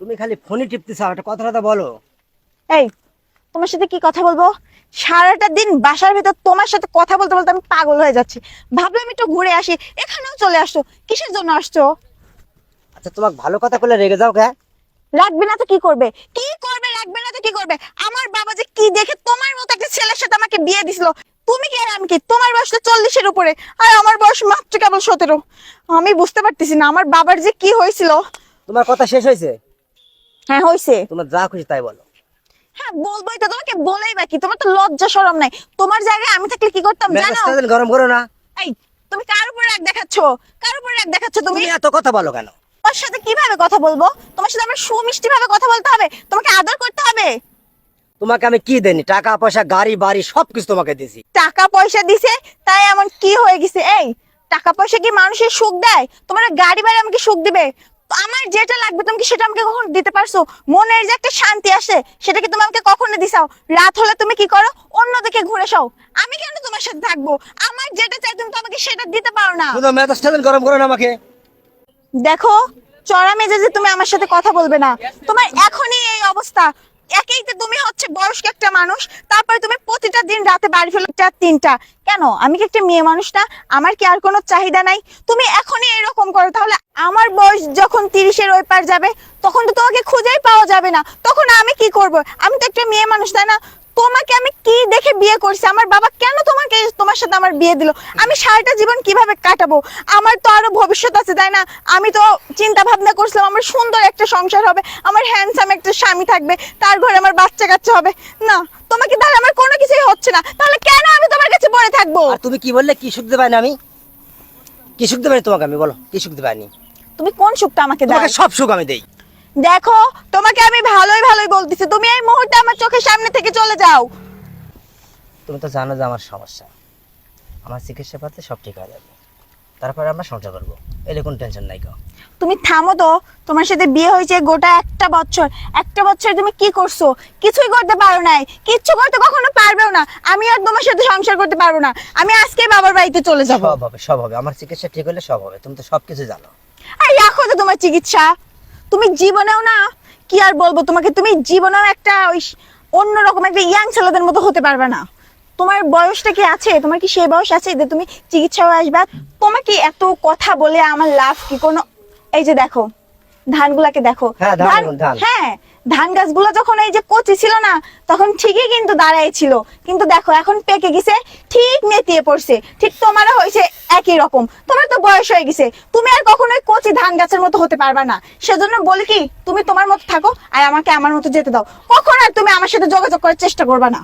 তুমি খালি ফোনই টিপতেছ একটা কথা কথা বলো। এই তোমার সাথে কি কথা বলব? সারাটা দিন বাসার ভিতর তোমার সাথে কথা বলতে বলতে আমি পাগল হয়ে যাচ্ছি। ভাবলাম একটু ঘুরে আসি এখানেও চলে আসছো কিসের জন্য আসছো? আচ্ছা তোমাকে ভালো কথা বলে রেগে যাও কে? রাখবে না তো কি করবে? কি করবে রাখবে না তো কি করবে? আমার বাবা যে কি দেখে তোমার মতো একটা ছেলের সাথে আমাকে বিয়ে দিছিল তুমি কি আর আমি কি? তোমার বয়স তো চল্লিশের উপরে আর আমার বয়স মাত্র কেবল সতেরো। আমি বুঝতে পারতেছি না আমার বাবার যে কি হয়েছিল। তোমার কথা শেষ হয়েছে? হ্যাঁ হয়েছে তোমার যা খুশি তাই বলো। হ্যাঁ বলবোই তো তোমাকে বলেই বাকি। তোমার তো লজ্জা শরম নাই। তোমার জায়গায় আমি থাকলে কি করতাম জানো? গরম করো না। এই তুমি কার উপরে রাগ দেখাচ্ছ? কার উপরে রাগ দেখাচ্ছ তুমি? তুমি এত কথা বলো কেন? তোমার সাথে কীভাবে কথা বলব? তোমার সাথে আমার সুমিষ্টি ভাবে কথা বলতে হবে। তোমাকে আদর করতে হবে। তোমাকে আমি কি দেনি টাকা পয়সা গাড়ি বাড়ি সবকিছু তোমাকে দিছি টাকা পয়সা দিছে তাই এমন কি হয়ে গেছে? এই টাকা পয়সা কি মানুষের সুখ দেয়? তোমার গাড়ি বাড়ি আমাকে সুখ দিবে? আমার যেটা লাগবে তুমি কি সেটা আমাকে কখনো দিতে পারছ? মনের যে একটা শান্তি আসে সেটা কি তুমি আমাকে কখনো দিছাও রাত হলে তুমি কি করো? অন্যদিকে ঘুরে যাও আমি কেন তোমার সাথে থাকব? আমার যেটা চাই তুমি তো আমাকে সেটা দিতে পারো না। তুমি মেজাজ স্টেবল গরম করো না আমাকে। দেখো চড়া মেজাজে তুমি আমার সাথে কথা বলবে না। তোমার এখনই এই অবস্থা। একেই তো তুমি হচ্ছে বয়স্ক একটা মানুষ, তারপরে তুমি প্রতিটা দিন রাতে বাড়ি ফেলো তিনটা। কেন? আমি কি একটা মেয়ে মানুষ না? আমার কি আর কোনো চাহিদা নাই? তুমি এখনই এরকম করো, তাহলে আমার বয়স যখন তিরিশের ওই পার যাবে, তখন তো তোমাকে খুঁজেই পাওয়া যাবে না। তখন আমি কি করব? আমি তো একটা মেয়ে মানুষ, তাই না? তোমাকে আমি কি দেখে বিয়ে করছি? আমার বাবা কেন তোমাকে তোমার সাথে আমার বিয়ে দিল? আমি সারাটা জীবন কীভাবে কাটাবো? আমার তো আরও ভবিষ্যৎ আছে তাই না? আমি তো চিন্তা ভাবনা করছিলাম আমার সুন্দর একটা সংসার হবে আমার হ্যান্ডসাম একটা স্বামী থাকবে তার ঘরে আমার বাচ্চা কাচ্চা হবে। না তোমাকে তাহলে আমার কোনো কিছুই হচ্ছে না। তাহলে কেন আমি তোমার কাছে পড়ে থাকব? আর তুমি কি বললে? কি সুখ না আমি? কি সুখ দেবে তোমাকে আমি? বলো কি সুখ দেবে আমি? তুমি কোন সুখটা আমাকে দাও সব সুখ আমি দেই। দেখো তোমাকে আমি ভালোই ভালোই বলতেছি। তুমি এই মুহূর্তে আমার চোখের সামনে থেকে চলে যাও। তুমি তো জানো যে আমার সমস্যা। আমার চিকিৎসা পাতে সব ঠিক হয়ে যাবে। তারপরে আমরা সংসার করব। এলে কোনো টেনশন নাই গো। তুমি থামো তো। তোমার সাথে বিয়ে হয়েছে গোটা একটা বছর। একটা বছর তুমি কি করছ? কিছুই করতে পারো নাই। কিচ্ছু করতে কখনো পারবেও না। আমি আর তোমার সাথে সংসার করতে পারব না। আমি আজকে বাবার বাড়িতে চলে যাব। সব হবে সব হবে। আমার চিকিৎসা ঠিক হলে সব হবে। তুমি তো সব কিছু জানো। আর রাখো তো তোমার চিকিৎসা। তুমি জীবনেও না, কি আর বলব তোমাকে, তুমি জীবনেও একটা ওই অন্যরকম একটা ইয়াং ছেলেদের মতো হতে পারবে না। তোমার বয়সটা কি আছে? তোমার কি সেই বয়স আছে যে তুমি চিকিৎসা আসবা? তোমাকে এত কথা বলে আমার লাভ কি? কোনো এই যে দেখো ধানগুলাকে দেখো। হ্যাঁ, ধান দেখুন, ধান। হ্যাঁ গাছগুলো যখন এই যে কচি ছিল না তখন ঠিকই কিন্তু দাঁড়াই ছিল। কিন্তু দেখো এখন পেকে গেছে ঠিক নেতিয়ে পড়ছে। ঠিক তোমারও হয়েছে একই রকম। তোমার তো বয়স হয়ে গেছে। তুমি আর কখনোই কচি ধান গাছের মতো হতে পারবা না। সেজন্য বলি কি তুমি তোমার মতো থাকো আর আমাকে আমার মতো যেতে দাও। কখন আর তুমি আমার সাথে যোগাযোগ করার চেষ্টা করবা না?